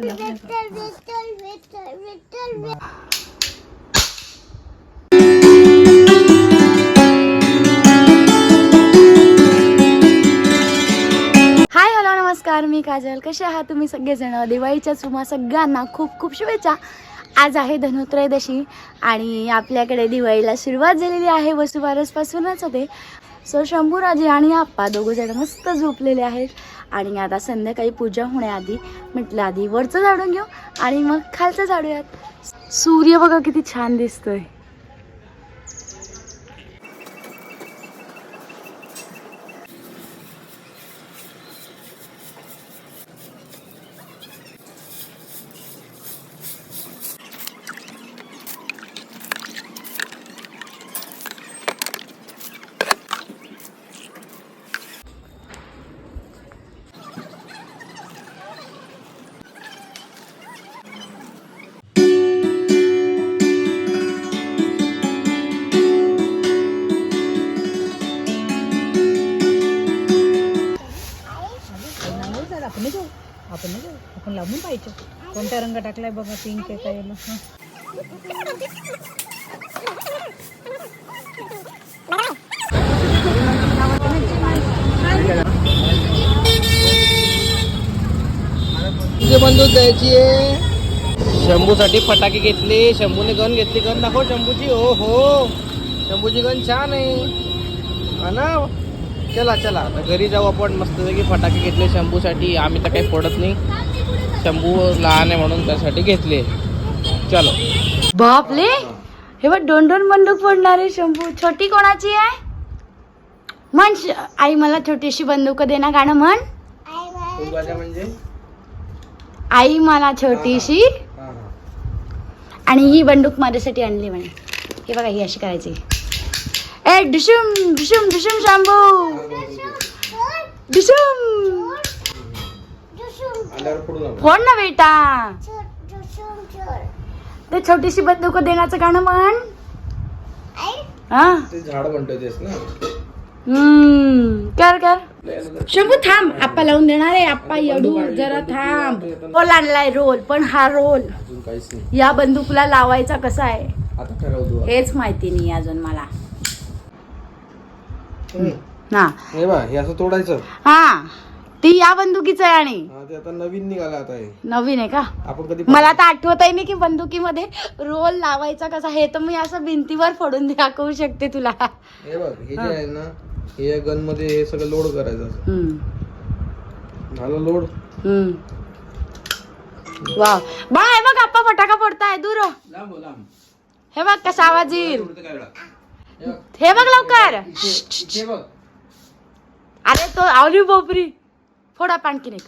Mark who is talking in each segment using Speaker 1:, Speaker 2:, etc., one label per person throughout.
Speaker 1: Hi hello नमस्कार. मी काजल. कसे आहात तुम्ही सगळेजण? दिवाळीच्या सुमा सगळ्यांना खूप खूप शुभेच्छा. आज आहे धनुत्रयोदशी आणि आपल्याकडे दिवाळीला सुरुवात झालेली आहे वसुबारसपासूनच होते. सो शंभूराजे आणि आप्पा दोघं जण मस्त झोपलेले आहेत. आणि आता संध्याकाळी पूजा होण्याआधी म्हटलं आधी वरचं झाडून घेऊ आणि मग खालचं झाडूयात. सूर्य बघा किती छान दिसतोय.
Speaker 2: टाकलाय बघा पिंक आहे काय येलो?
Speaker 3: बंदूक द्यायची आहे. शंभूसाठी फटाके घेतले. शंभूने गन घेतली. गन दाखव शंभूची. हो हो शंभूची गन छान आहे. ना? चला चला. घरी जाऊ आपण. मस्तपैकी फटाके घेतले शंभूसाठी. आम्ही तर काही फोडत नाही. शंभू लहान आहे म्हणून त्यासाठी घेतले. चलो.
Speaker 1: बापले हे बघ दोन दोन बंदूक फोडणारे शंभू. छोटी कोणाची आहे? म्हण श- आई मला छोटीशी बंदूक दे ना गाणं म्हण.
Speaker 3: म्हणजे?
Speaker 1: आई मला छोटीशी. आणि ही बंदूक माझ्यासाठी आणली म्हणे. हे बघा ही अशी करायची. ए डिशुम डिशुम डिशुम शंभू. डिशुम. फोड ना बेटा. ते छोटीशी बंदूक देण्याचं गाणं म्हण. हा?
Speaker 3: ते झाड
Speaker 1: हम्म. कर कर. शंभू थांब. आप्पा लावून देणार आहे. आप्पा येडू जरा थांब. रोल आणलाय रोल पण हा रोल या बंदूकला लावायचा कसा आहे?
Speaker 3: आता ठरव तू.
Speaker 1: हेच माहिती नाही अजून मला. ना
Speaker 3: हे. हे असं तोडायचं.
Speaker 1: हा. ती या बंदुकीचं आहे आणि.
Speaker 3: हा ते आता नवीन निघालं आता हे.
Speaker 1: नवीन आहे का?
Speaker 3: आपण कधी
Speaker 1: मला तर आठवत नाही की बंदुकीमध्ये रोल लावायचा कसा हे तर मी असं भिंतीवर फोडून दाखवू शकते तुला.
Speaker 3: हे बघ हे जे आहे ना हे गनमध्ये हे सगळं लोड करायचं असं.
Speaker 1: हम्म.
Speaker 3: झालं लोड
Speaker 1: हम्म. वा बा हे बघ आप्पा फटाका फोडताय दूर हो.
Speaker 3: लांब
Speaker 1: हे बघ कसा आवाज येईल.
Speaker 3: हे बघ,
Speaker 1: हे लवकर
Speaker 3: इथे- इथे बघ.
Speaker 1: अरे तो आवली बोपरी फोडा पाणकी एक.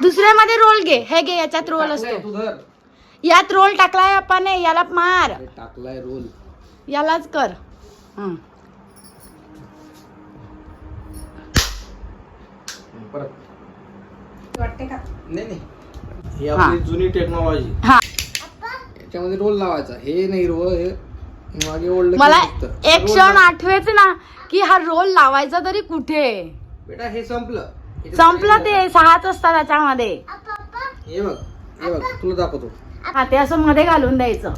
Speaker 1: दुसऱ्यामध्ये रोल घे. हे घे याच्यात रोल असतो. यात रोल टाकलाय आपण याला मार.
Speaker 3: टाकलाय रोल.
Speaker 1: यालाच कर. हं.
Speaker 3: परत.
Speaker 2: वाटते का?
Speaker 3: नाही नाही. ही आपली जुनी टेक्नॉलॉजी
Speaker 1: हा.
Speaker 3: याच्यामध्ये रोल लावायचा. हे नाही रोल हे मागे ओढलं की
Speaker 1: मला
Speaker 3: निघतं.
Speaker 1: एक क्षण. आठवेच ना की हा रोल लावायचा तरी कुठे?
Speaker 3: बेटा हे संपलं. इथे
Speaker 1: संपलं ते सहाच असतात त्याच्यामध्ये
Speaker 3: नाही. हे बघ हे बघ तुला दाखवतो.
Speaker 1: हा ते असं मध्ये घालून द्यायचं.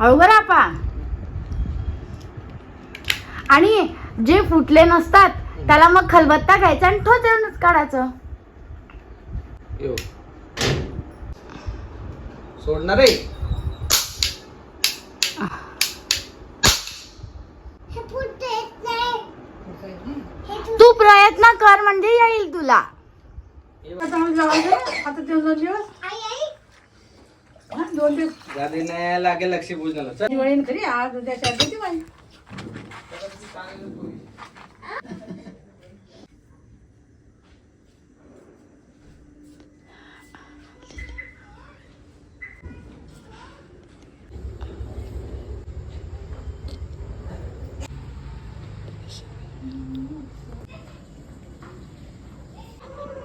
Speaker 1: हळू करा आपा. आणि जे फुटले नसतात त्याला मग खलबत्ता घ्यायचा आणि ठोचून काढायचं.
Speaker 3: यो सोडणार आहे?
Speaker 1: तू प्रयत्न कर म्हणजे येईल तुला.
Speaker 3: बघ.
Speaker 2: आता ते दोन दिवस दोन दिवस
Speaker 3: गादी नाही लागेल लक्ष पूजनाला
Speaker 2: खरी आज उद्या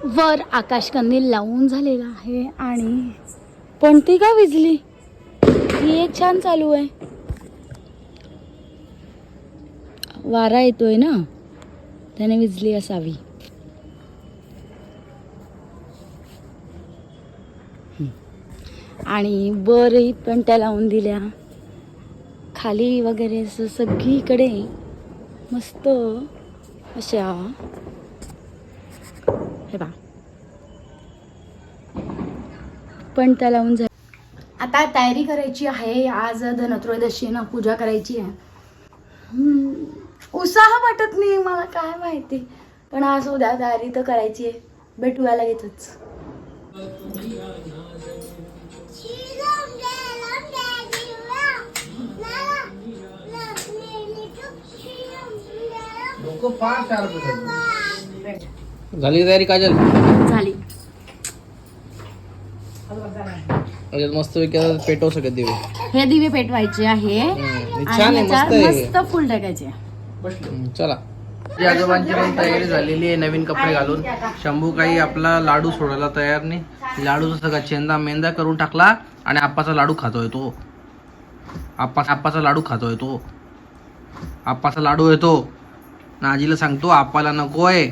Speaker 1: वर आकाशकंदील लावून झालेला आहे आणि पण ती का विजली? ही एक छान चालू आहे. वारा येतोय ना? त्याने विजली असावी. आणि बरं पण त्या लावून दिल्या. खाली वगैरे असं सगळीकडे मस्त अशा हे बा पण त्या लावून झाल्या आता तयारी करायची आहे. आज धनत्रयोदशी ना पूजा करायची आहे. उत्साह वाटत नाही मला काय माहिती. पण आज उद्या तयारी तर करायची आहे. भेटूया लगेचच.
Speaker 3: झाली तयारी काजल?
Speaker 1: झाली.
Speaker 3: मस्त पेटव सगळे दिवे.
Speaker 1: हे दिवे पेटवायचे आहे आणि
Speaker 3: छान
Speaker 1: याच्यात
Speaker 3: मस्त आहे.
Speaker 1: मस्त फुल टाकायचे.
Speaker 3: चला. जी आजोबांची पण तयारी झालेली आहे नवीन कपडे घालून. शंभू काही आपला लाडू सोडायला तयार नाही. लाडूचा सगळा चेंदा मेंदा करून टाकला आणि आप्पाचा लाडू खातोय तो. आप्पा आप्पाचा लाडू खातोय तो. आप्पाचा लाडू येतो ना आजीला सांगतो आप्पाला नकोय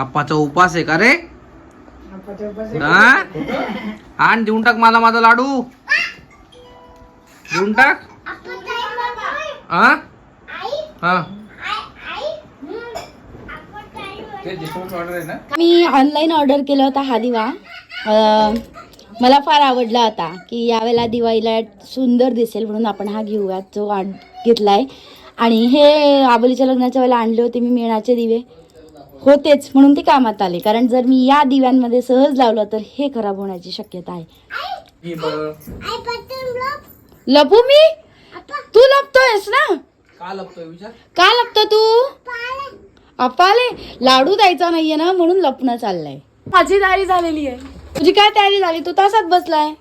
Speaker 3: आप्पाचा उपास आहे का रे? हा? आण देऊन टाक मला माझा लाडू. देऊन टाक. हा? हा.
Speaker 1: मी ऑनलाईन ऑर्डर केला होता हा दिवा. मला फार आवडला होता की यावेळेला दिवाळीला सुंदर दिसेल म्हणून आपण हा घेऊया जो आण- घेतलाय. आणि हे आबोलीच्या लग्नाच्या वेळेला आणले होते मी मेणाचे दिवे. होतेच म्हणून ते कामात आले. कारण जर मी या दिव्यांमध्ये सहज लावलं तर हे खराब होण्याची शक्यता आहे. लपू मी? तू लपतोयस ना?
Speaker 3: का लपतोय विचार?
Speaker 1: का लपतो तू? अपाले लाडू द्यायचा नाहीये ना म्हणून लपणं चाललंय. माझी तयारी झालेली आहे. तुझी काय तयारी झाली? तू तासात बसलाय.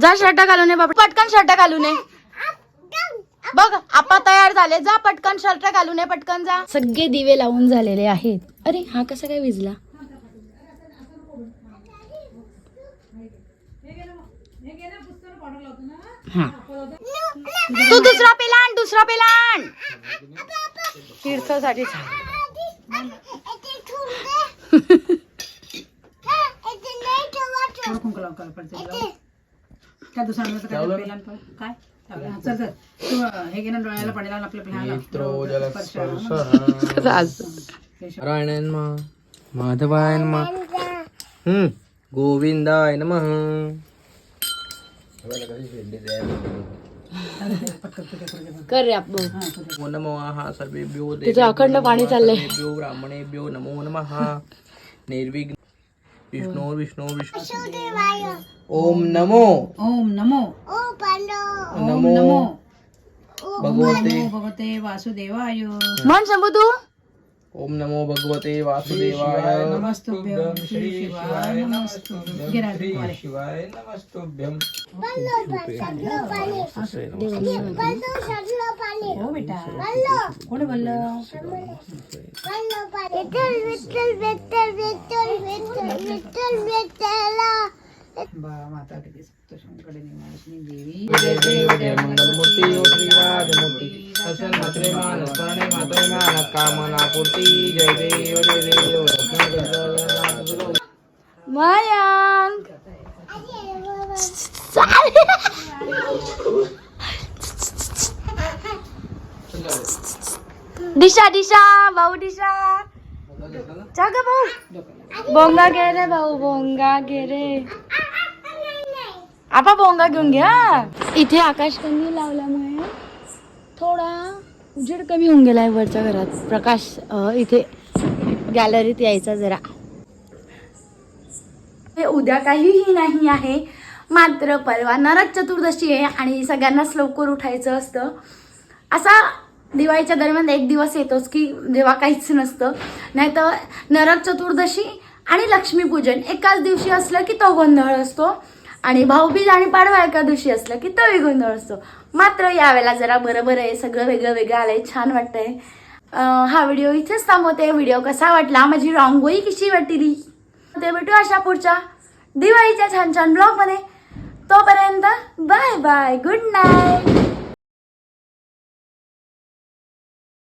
Speaker 1: जा शर्ट घालून ये बाबा. पटकन शर्ट घालून ये. बघ आपा तयार झाले. जा पटकन शर्ट घालून ये पटकन जा. सगळे दिवे लावून झालेले आहेत. अरे हा कसा काय विजला? हा. तू दुसरा पेला आण दुसरा पेला आण तीर्थासाठी
Speaker 2: पडते तुला. काय काय पेला आणि पण? काय हा, चल चल. तू अं, हे घे ना डोळ्याला पडेला आपल्या
Speaker 3: नारायण माधवायन मा. हम्म. गोविंदाय नमः
Speaker 1: कर रे आप
Speaker 3: नमो नमः सर्वेभ्यो
Speaker 1: अखंड पाणी चाललंय.
Speaker 3: देवेभ्यो ब्राह्मणेभ्यो नमो नमः. निर्विघ्न विष्णू विष्णू विष्णू. ओम नमो.
Speaker 2: ओम नमो.
Speaker 3: नमो.
Speaker 2: नमो.
Speaker 3: भगवते.
Speaker 2: भगवते वासुदेवाय.
Speaker 1: म्हण शंभू तू
Speaker 3: ओम नमो भगवते वासुदेवाय
Speaker 2: नमस्तुभ्यं श्री शिवाय नमस्तुभ्यं कुमारी.
Speaker 3: शिवाय नमस्तुभ्यम
Speaker 2: हो बेटा। कोण बोललं? बा माता देवी
Speaker 3: जय देव जय मंगलमूर्ती ओ मात्रे मान श्रीमान मात्रे मान कामना पूर्ती जय देव जय देव रत्नाकर
Speaker 1: मयांक दिशा दिशा भाऊ दिशा. जा ग भाऊ. बोंगा घे रे भाऊ बोंगा घे रे. आपा बोंगा घेऊन घ्या इथे आकाश आकाशकंदील लावल्यामुळे. थोडा उजेड कमी होऊन गेला आहे वरच्या घरात. प्रकाश इथे गॅलरीत यायचा जरा. हे उद्या काहीही नाही आहे मात्र परवा नरक चतुर्दशी आहे आणि सगळ्यांनाच लवकर उठायचं असतं. असा दिवाळीच्या दरम्यान एक दिवस येतोच की जेव्हा काहीच नसतं. नाही तर नरक चतुर्दशी आणि लक्ष्मीपूजन एकाच दिवशी असलं की तो गोंधळ असतो. आणि भाऊबीज आणि पाडवा एकादशी असलं की तोही गोंधळ असतो. मात्र यावेळेला जरा बरं बरं आहे सगळं वेगळं वेगळं आलंय छान वाटतंय. हा व्हिडिओ इथेच थांबवते. व्हिडिओ कसा वाटला? माझी रांगोळी कशी वाटली? ते भेटू अशा पुढच्या दिवाळीच्या छान छान ब्लॉगमध्ये. तोपर्यंत बाय बाय. Good night.